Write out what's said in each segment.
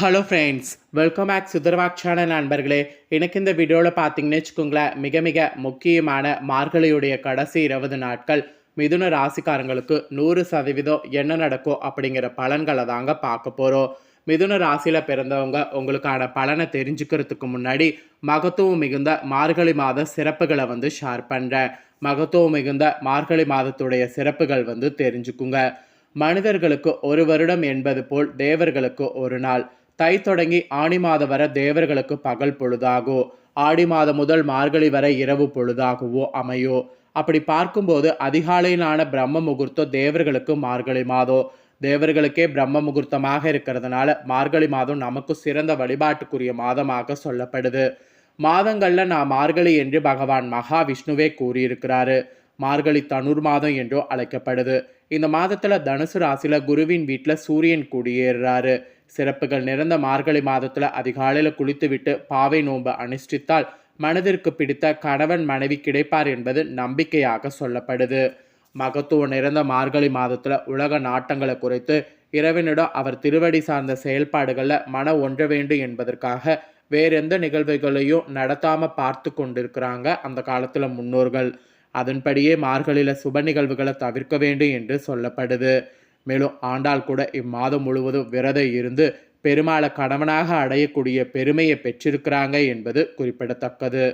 Hello friends welcome back சுதர்வாக்சான நண்பர்களே. எனக்கு இந்த வீடியோவில் பார்த்தீங்கன்னு வச்சுக்கோங்களேன் மிக மிக முக்கியமான மார்கழியுடைய கடைசி இருபது நாட்கள் மிதுன ராசிக்காரங்களுக்கு நூறு சதவீதம் என்ன நடக்கும் அப்படிங்கிற பலன்களை தாங்க பார்க்க போகிறோம் மிதுன ராசியில் பிறந்தவங்க உங்களுக்கான பலனை தெரிஞ்சுக்கிறதுக்கு முன்னாடி மகத்துவம் மிகுந்த மார்கழி மாத சிறப்புகளை வந்து ஷேர் பண்ணுறேன் மகத்துவம் மிகுந்த மார்கழி மாதத்துடைய சிறப்புகள் வந்து தெரிஞ்சுக்குங்க. மனிதர்களுக்கு ஒரு வருடம் என்பது போல் தேவர்களுக்கு ஒரு நாள். தை தொடங்கி ஆணி மாதம் வரை தேவர்களுக்கு பகல் பொழுதாகோ ஆடி மாதம் முதல் மார்கழி வரை இரவு பொழுதாகவோ அமையோ. அப்படி பார்க்கும்போது அதிகாலையிலான பிரம்ம முகூர்த்தம் தேவர்களுக்கு மார்கழி மாதம். தேவர்களுக்கே பிரம்ம முகூர்த்தமாக இருக்கிறதுனால மார்கழி மாதம் நமக்கு சிறந்த வழிபாட்டுக்குரிய மாதமாக சொல்லப்படுது. மாதங்களில் நான் மார்கழி என்று பகவான் மகாவிஷ்ணுவே கூறியிருக்கிறாரு. மார்கழி தனுர் மாதம் என்றோ அழைக்கப்படுது. இந்த மாதத்தில் தனுசு ராசியில குருவின் வீட்டில் சூரியன் குடியேறுறாரு. சிறப்புகள் நிறைந்த மார்கழி மாதத்துல அதிகாலையில குளித்துவிட்டு பாவை நோன்பு அனுஷ்டித்தால் மனதிற்கு பிடித்த கணவன் மனைவி கிடைப்பார் என்பது நம்பிக்கையாக சொல்லப்படுது. மகத்துவம் நிறைந்த மார்கழி மாதத்துல உலக நாட்டங்களை குறைத்து இறைவனிடம் அவர் திருவடி சார்ந்த செயல்பாடுகளில் மன ஒன்ற வேண்டும் என்பதற்காக வேறெந்த நிகழ்வுகளையும் நடத்தாம பார்த்து கொண்டிருக்கிறாங்க அந்த காலத்துல முன்னோர்கள். அதன்படியே மார்கழியில் சுப நிகழ்வுகளை தவிர்க்க வேண்டும் என்று சொல்லப்படுது. மேலும் ஆண்டாள் கூட இம்மாதம் முழுவதும் விரதம் இருந்து பெருமாளை கணவனாக அடையக்கூடிய பெருமையை பெற்றிருக்கிறாங்க என்பது குறிப்பிடத்தக்கது.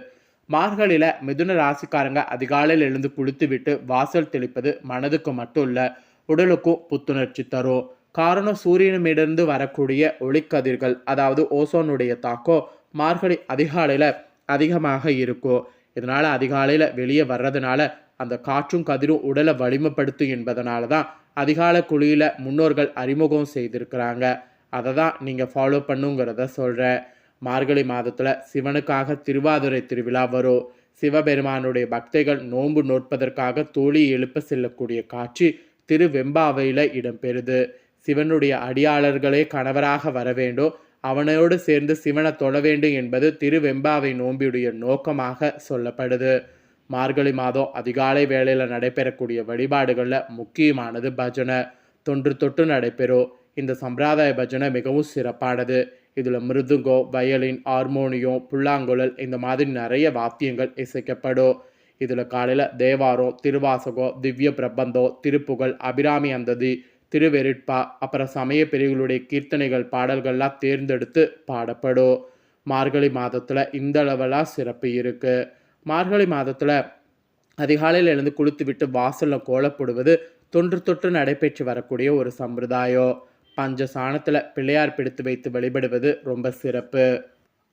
மார்கழியில் மிதுன ராசிக்காரங்க அதிகாலையில் எழுந்து குளித்துவிட்டு வாசல் தெளிப்பது மனதுக்கு மட்டும் இல்லை உடலுக்கும் புத்துணர்ச்சி தரும். காரணம் சூரியனிடமிருந்து வரக்கூடிய ஒளிக்கதிர்கள் அதாவது ஓசோனுடைய தாக்கம் மார்கழி அதிகாலையில் அதிகமாக இருக்கும். இதனால் அதிகாலையில் வெளியே வர்றதுனால அந்த காற்றும் கதிரும் உடலை வலிமைப்படுத்தும் என்பதனால தான் அதிகால குழியில் முன்னோர்கள் அறிமுகம் செய்திருக்கிறாங்க. அதை தான் நீங்கள் ஃபாலோ பண்ணுங்கிறத சொல்கிறேன் மார்கழி மாதத்தில் சிவனுக்காக திருவாதுரை திருவிழா வரும். சிவபெருமானுடைய பக்தைகள் நோன்பு நோட்பதற்காக தோழி எழுப்ப செல்லக்கூடிய காட்சி திருவெம்பாவையில் இடம்பெறுது. சிவனுடைய அடியாளர்களே கணவராக வர வேண்டும். அவனோடு சேர்ந்து சிவனை தொழ வேண்டும் என்பது திருவெம்பாவை நோம்பியுடைய நோக்கமாக சொல்லப்படுது. மார்கழி மாதம் அதிகாலை வேளையில் நடைபெறக்கூடிய வழிபாடுகளில் முக்கியமானது பஜனை. தொன்று தொட்டு நடைபெறும். இந்த சம்பிரதாய பஜனை மிகவும் சிறப்பானது. இதில் மிருதுங்கோ வயலின் ஹார்மோனியம் புல்லாங்குழல் இந்த மாதிரி நிறைய வாத்தியங்கள் இசைக்கப்படும். இதில் காலையில் தேவாரம் திருவாசகம் திவ்ய பிரபந்தம் திருப்புகழ் அபிராமி அந்ததி திருவெருட்பா அப்புறம் சமய பிரிவுகளுடைய கீர்த்தனைகள் பாடல்கள்லாம் தேர்ந்தெடுத்து பாடப்படும். மார்கழி மாதத்தில் இந்த அளவெல்லாம் சிறப்பு இருக்குது மார்கழி மாதத்தில் அதிகாலையில் எழுந்து குளித்து விட்டு வாசலில் கோலப்படுவது தொன்று தொற்று நடைபெற்று வரக்கூடிய ஒரு சம்பிரதாயம் பஞ்ச சாணத்தில் பிள்ளையார் பிடித்து வைத்து வழிபடுவது ரொம்ப சிறப்பு.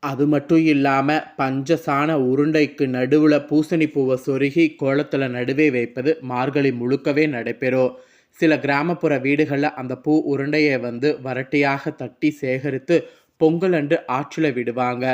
அது மட்டும் இல்லாமல் பஞ்ச சாண உருண்டைக்கு நடுவில் பூசணி பூவை சொருகி கோலத்தில் நடுவே வைப்பது மார்கழி முழுக்கவே நடைபெறும். சில கிராமப்புற வீடுகளில் அந்த பூ உருண்டையை வந்து வரட்டியாக தட்டி சேகரித்து பொங்கல் அன்று ஆற்றில் விடுவாங்க.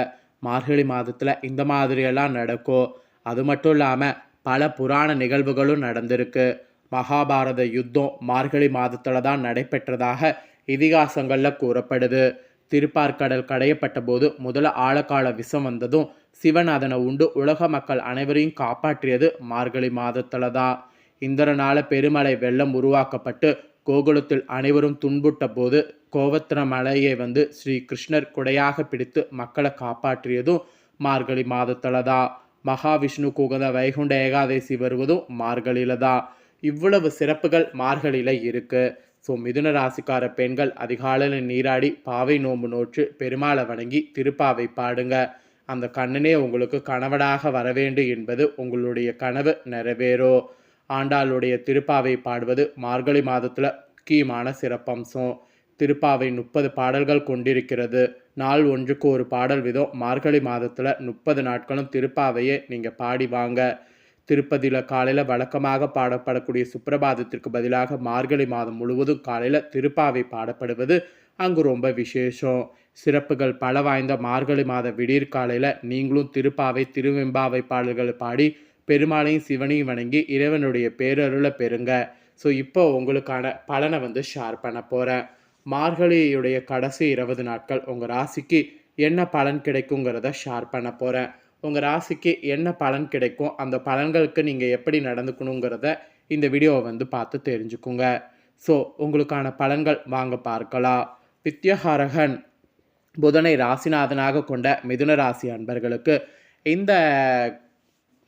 மார்கழி மாதத்தில் இந்த மாதிரியெல்லாம் நடக்கும் அது மட்டும் இல்லாமல் பல புராண நிகழ்வுகளும் நடந்திருக்கு. மகாபாரத யுத்தம் மார்கழி மாதத்தில் தான் நடைபெற்றதாக இதிகாசங்களில் கூறப்படுது. திருப்பார்கடல் கடையப்பட்ட போது முதல ஆழக்கால விஷம் வந்ததும் சிவன் அதனை உண்டு. உலக மக்கள் அனைவரையும் காப்பாற்றியது மார்கழி மாதத்தில் தான். இந்திரனால பெருமலை வெள்ளம் உருவாக்கப்பட்டு கோகுலத்தில் அனைவரும் துன்புட்ட போது கோவத்தன மலையை வந்து ஸ்ரீ கிருஷ்ணர் குடையாக பிடித்து மக்களை காப்பாற்றியதும் மார்கழி மாதத்தில் தான் மகாவிஷ்ணு குகந்த வைகுண்ட ஏகாதசி வருவதும் மார்கழியில தான் இவ்வளவு சிறப்புகள் மார்கழியில இருக்குது ஸோ மிதுன ராசிக்கார பெண்கள் அதிகாலையில் நீராடி பாவை நோம்பு நோற்று பெருமாளை வணங்கி திருப்பாவை பாடுங்க. அந்த கண்ணனே உங்களுக்கு கணவனாக வரவேண்டும் என்பது உங்களுடைய கனவு நிறைவேறும் ஆண்டாளுடைய திருப்பாவை பாடுவது மார்கழி மாதத்தில் முக்கியமான சிறப்பம்சம். திருப்பாவை முப்பது பாடல்கள் கொண்டிருக்கிறது. நாள் ஒன்றுக்கு ஒரு பாடல் விதம். மார்கழி மாதத்தில் முப்பது நாட்களும் திருப்பாவையே நீங்கள் பாடி வாங்க. திருப்பதியில் காலையில் வழக்கமாக பாடப்படக்கூடிய சுப்பிரபாதத்திற்கு பதிலாக மார்கழி மாதம் முழுவதும் காலையில் திருப்பாவை பாடப்படுவது அங்கு ரொம்ப விசேஷம். சிறப்புகள் பல வாய்ந்த மார்கழி மாத விடியற்காலையில் நீங்களும் திருப்பாவை திருவெம்பாவை பாடல்களை பாடி பெருமாளையும் சிவனையும் வணங்கி இறைவனுடைய பேரருளை பெறுங்க. ஸோ இப்போ உங்களுக்கான பலனை வந்து ஷேர் பண்ண போகிறேன் மார்கழியுடைய கடைசி இருபது நாட்கள் உங்கள் ராசிக்கு என்ன பலன் கிடைக்குங்கிறத ஷேர் பண்ண போகிறேன் உங்கள் ராசிக்கு என்ன பலன் கிடைக்கும் அந்த பலன்களுக்கு நீங்கள் எப்படி நடந்துக்கணுங்கிறத இந்த வீடியோவை வந்து பார்த்து தெரிஞ்சுக்குங்க. ஸோ உங்களுக்கான பலன்கள் வாங்க பார்க்கலாம். வித்யஹாரகன் புதனை ராசிநாதனாக கொண்ட மிதுன ராசி அன்பர்களுக்கு இந்த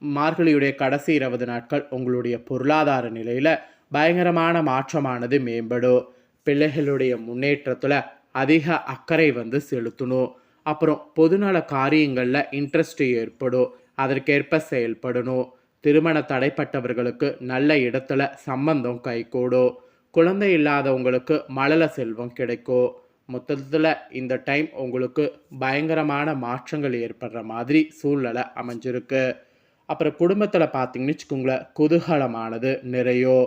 மார்கழியுடைய கடைசி இருபது நாட்கள் உங்களுடைய பொருளாதார நிலையில் பயங்கரமான மாற்றமானது மேம்படும். பிள்ளைகளுடைய முன்னேற்றத்தில் அதிக அக்கறை வந்து செலுத்தணும். அப்புறம் பொதுநல காரியங்களில் இன்ட்ரெஸ்ட் ஏற்படும். அதற்கேற்ப செயல்படணும். திருமண தடைப்பட்டவர்களுக்கு நல்ல இடத்துல சம்பந்தம் கைகூடும். குழந்தை இல்லாதவங்களுக்கு மழல செல்வம் கிடைக்கும். மொத்தத்தில் இந்த டைம் உங்களுக்கு பயங்கரமான மாற்றங்கள் ஏற்படுற மாதிரி சூழ்நிலை அமைஞ்சிருக்கு. அப்புறம் குடும்பத்தில் பார்த்தீங்கன்னு வச்சுக்கோங்களேன் குதூகலமானது நிறையோ.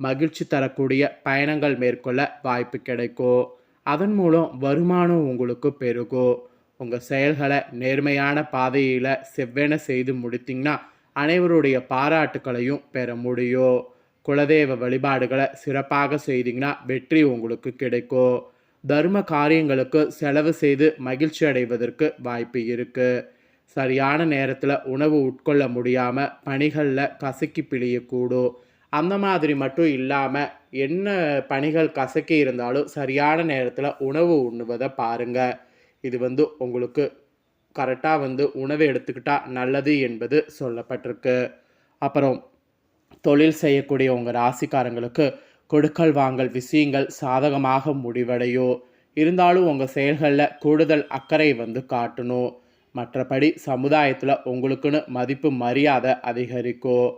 மகிழ்ச்சி தரக்கூடிய பயணங்கள் மேற்கொள்ள வாய்ப்பு கிடைக்கும். அதன் மூலம் வருமானம் உங்களுக்கு பெருகும். உங்கள் செயல்களை நேர்மையான பாதையில் செவ்வென செய்து முடித்தீங்கன்னா அனைவருடைய பாராட்டுக்களையும் பெற முடியும். குலதெய்வ வழிபாடுகளை சிறப்பாக செய்தீங்கன்னா வெற்றி உங்களுக்கு கிடைக்கும். தர்ம காரியங்களுக்கு செலவு செய்து மகிழ்ச்சி அடைவதற்கு வாய்ப்பு இருக்குது சரியான நேரத்தில் உணவு உட்கொள்ள முடியாமல் பணிகளில் கசக்கி பிழியக்கூடும் அந்த மாதிரி மட்டும் இல்லாமல் என்ன பணிகள் கசக்கி இருந்தாலும் சரியான நேரத்தில் உணவு உண்ணுவதை பாருங்கள் இது வந்து உங்களுக்கு கரெக்டாக வந்து உணவு எடுத்துக்கிட்டால் நல்லது என்பது சொல்லப்பட்டிருக்கு. அப்புறம் தொழில் செய்யக்கூடிய உங்கள் ராசிக்காரங்களுக்கு கொடுக்கல் வாங்கல் விஷயங்கள் சாதகமாக முடிவடையோ இருந்தாலும் உங்கள் செயல்களில் கூடுதல் அக்கறை வந்து காட்டணும். மற்றபடி சமுதாயத்தில் உங்களுக்குன்னு மதிப்பு மரியாதை அதிகரிக்கும்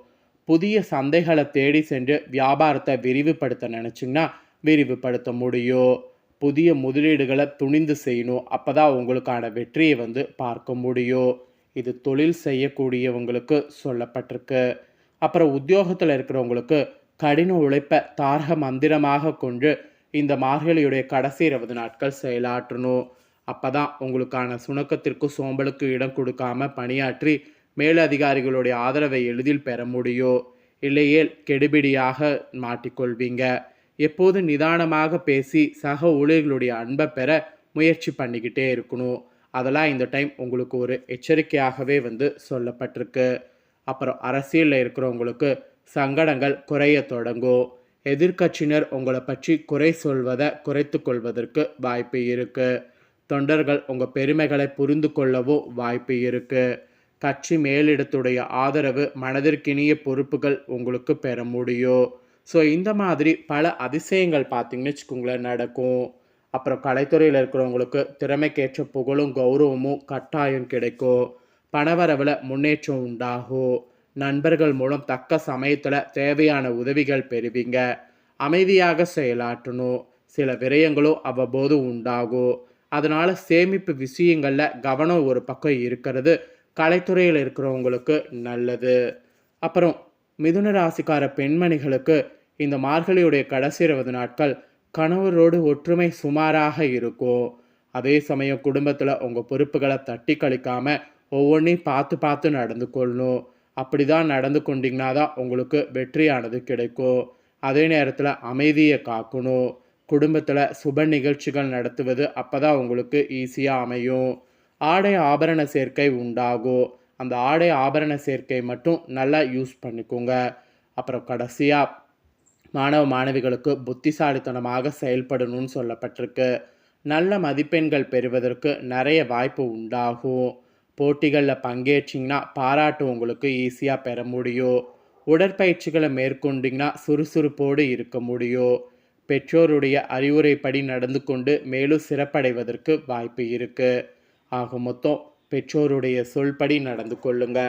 புதிய சந்தைகளை தேடி சென்று வியாபாரத்தை விரிவுபடுத்த நினச்சிங்கன்னா விரிவுபடுத்த முடியும் புதிய முதலீடுகளை துணிந்து செய்யணும். அப்போ தான் உங்களுக்கான வெற்றியை வந்து பார்க்க முடியும் இது தொழில் செய்யக்கூடியவங்களுக்கு சொல்லப்பட்டிருக்கு. அப்புறம் உத்தியோகத்தில் இருக்கிறவங்களுக்கு கடின உழைப்பை தாரக மந்திரமாக கொண்டு இந்த மார்கழியுடைய கடைசி இருபது நாட்கள் செயலாற்றணும். அப்போ தான் உங்களுக்கான சுணக்கத்திற்கு சோம்பலுக்கு இடம் கொடுக்காம பணியாற்றி மேலதிகாரிகளுடைய ஆதரவை எளிதில் பெற முடியும் இல்லையேல் கெடுபிடியாக மாட்டிக்கொள்வீங்க. எப்போது நிதானமாக பேசி சக ஊழியர்களுடைய அன்பை பெற முயற்சி பண்ணிக்கிட்டே இருக்கணும். அதெல்லாம் இந்த டைம் உங்களுக்கு ஒரு எச்சரிக்கையாகவே வந்து சொல்லப்பட்டிருக்கு. அப்புறம் அரசியலில் இருக்கிறவங்களுக்கு சங்கடங்கள் குறைய தொடங்கும். எதிர்கட்சியினர் உங்களை பற்றி குறை சொல்வதை குறைத்து கொள்வதற்கு வாய்ப்பு இருக்குது தொண்டர்கள் உங்கள் பெருமைகளை புரிந்து கொள்ளவும் வாய்ப்பு இருக்குது கட்சி மேலிடத்துடைய ஆதரவு மனதிற்கினிய பொறுப்புகள் உங்களுக்கு பெற முடியும். ஸோ இந்த மாதிரி பல அதிசயங்கள் பார்த்திங்கன்னு வச்சுக்கோங்களேன் நடக்கும். அப்புறம் கலைத்துறையில் இருக்கிறவங்களுக்கு திறமைக்கேற்ற புகழும் கௌரவமும் கட்டாயம் கிடைக்கும். பணவரவில் முன்னேற்றம் உண்டாகும். நண்பர்கள் மூலம் தக்க சமயத்தில் தேவையான உதவிகள் பெறுவீங்க. அமைதியாக செயலாற்றணும். சில விரயங்களும் அவ்வப்போது உண்டாகும். அதனால் சேமிப்பு விஷயங்களில் கவனம் ஒரு பக்கம் இருக்கிறது. கலைத்துறையில் இருக்கிறவங்களுக்கு நல்லது. அப்புறம் மிதுன ராசிக்கார பெண்மணிகளுக்கு இந்த மார்கழியுடைய கடைசி இருபது நாட்கள் கணவரோடு ஒற்றுமை சுமாராக இருக்கும். அதே சமயம் குடும்பத்தில் உங்கள் பொறுப்புகளை தட்டி கழிக்காமல் ஒவ்வொன்றையும் பார்த்து பார்த்து நடந்து கொள்ளணும். அப்படி தான் நடந்து கொண்டீங்கன்னா தான் உங்களுக்கு வெற்றியானது கிடைக்கும். அதே நேரத்தில் அமைதியை காக்கணும். குடும்பத்தில் சுப நிகழ்ச்சிகள் நடத்துவது அப்போ தான் உங்களுக்கு ஈஸியாக அமையும். ஆடை ஆபரண சேர்க்கை உண்டாகும். அந்த ஆடை ஆபரண சேர்க்கை மட்டும் நல்லா யூஸ் பண்ணிக்கோங்க. அப்புறம் கடைசியாக மாணவ மாணவிகளுக்கு புத்திசாலித்தனமாக செயல்படணும்னு சொல்லப்பட்டிருக்கு. நல்ல மதிப்பெண்கள் பெறுவதற்கு நிறைய வாய்ப்பு உண்டாகும். போட்டிகளில் பங்கேற்றிங்கன்னா பாராட்டு உங்களுக்கு ஈஸியாக பெற முடியும். உடற்பயிற்சிகளை மேற்கொண்டிங்கன்னா சுறுசுறுப்போடு இருக்க முடியும். பெற்றோருடைய அறிவுரைப்படி நடந்து கொண்டு மேலும் சிறப்படைவதற்கு வாய்ப்பு இருக்குது ஆக மொத்தம் பெற்றோருடைய சொல்படி நடந்து கொள்ளுங்க.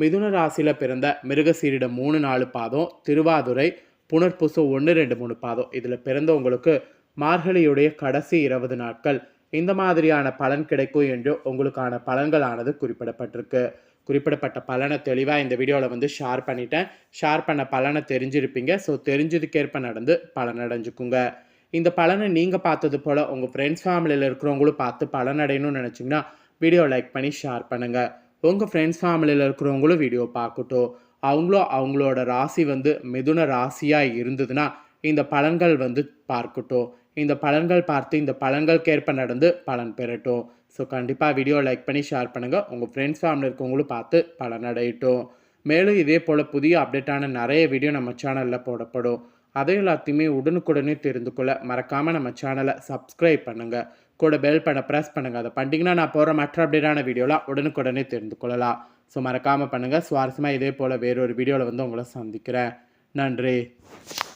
மிதுன ராசியில் பிறந்த மிருகசீரிட மூணு நாலு பாதம் திருவாதுரை புனர்பூசம் ஒன்று ரெண்டு மூணு பாதம். இதில் பிறந்தவங்களுக்கு மார்கழியுடைய கடைசி இருபது நாட்கள். இந்த மாதிரியான பலன் கிடைக்கும் என்று உங்களுக்கான பலன்களானது குறிப்பிடப்பட்டிருக்கு. குறிப்பிடப்பட்ட பலனை தெளிவாக இந்த வீடியோவில் வந்து ஷேர் பண்ணிட்டேன். ஷேர் பண்ண பலனை தெரிஞ்சிருப்பீங்க. ஸோ தெரிஞ்சதுக்கேற்ப நடந்து பலன் அடைஞ்சுக்குங்க இந்த பலனை நீங்கள் பார்த்தது போல் உங்கள் ஃப்ரெண்ட்ஸ் ஃபேமிலியில் இருக்கிறவங்களும் பார்த்து பலன் அடையணும்னு நினச்சிங்கன்னா வீடியோ லைக் பண்ணி ஷேர் பண்ணுங்கள் உங்கள் ஃப்ரெண்ட்ஸ் ஃபேமிலியில் இருக்கிறவங்களும் வீடியோ பார்க்கட்டும். அவங்களும் அவங்களோட ராசி வந்து மிதுன ராசியாக இருந்ததுன்னா இந்த பலன்கள் வந்து பார்க்கட்டும். இந்த பலன்கள் பார்த்து இந்த பலன்களுக்கேற்ப நடந்து பலன் பெறட்டும். ஸோ கண்டிப்பாக வீடியோ லைக் பண்ணி ஷேர் பண்ணுங்கள் உங்கள் ஃப்ரெண்ட்ஸ் ஃபேமிலி இருக்கவங்களும் பார்த்து பலன் மேலும் இதே போல் புதிய அப்டேட்டான நிறைய வீடியோ நம்ம சேனலில் போடப்படும். அதை எல்லாத்தையுமே உடனுக்குடனே தெரிந்து கொள்ள மறக்காமல் நம்ம சேனலை சப்ஸ்கிரைப் பண்ணுங்கள் கூட பெல் பண்ண ப்ரெஸ் பண்ணுங்கள் அதை பண்ணிட்டீங்கன்னா நான் போகிற மற்ற அப்டேட்டான வீடியோலாம் உடனுக்குடனே தெரிந்து கொள்ளலாம். ஸோ மறக்காமல் பண்ணுங்கள் சுவாரஸ்யமாக இதே போல் வேறொரு வீடியோவில் வந்து உங்களை சந்திக்கிறேன். நன்றி.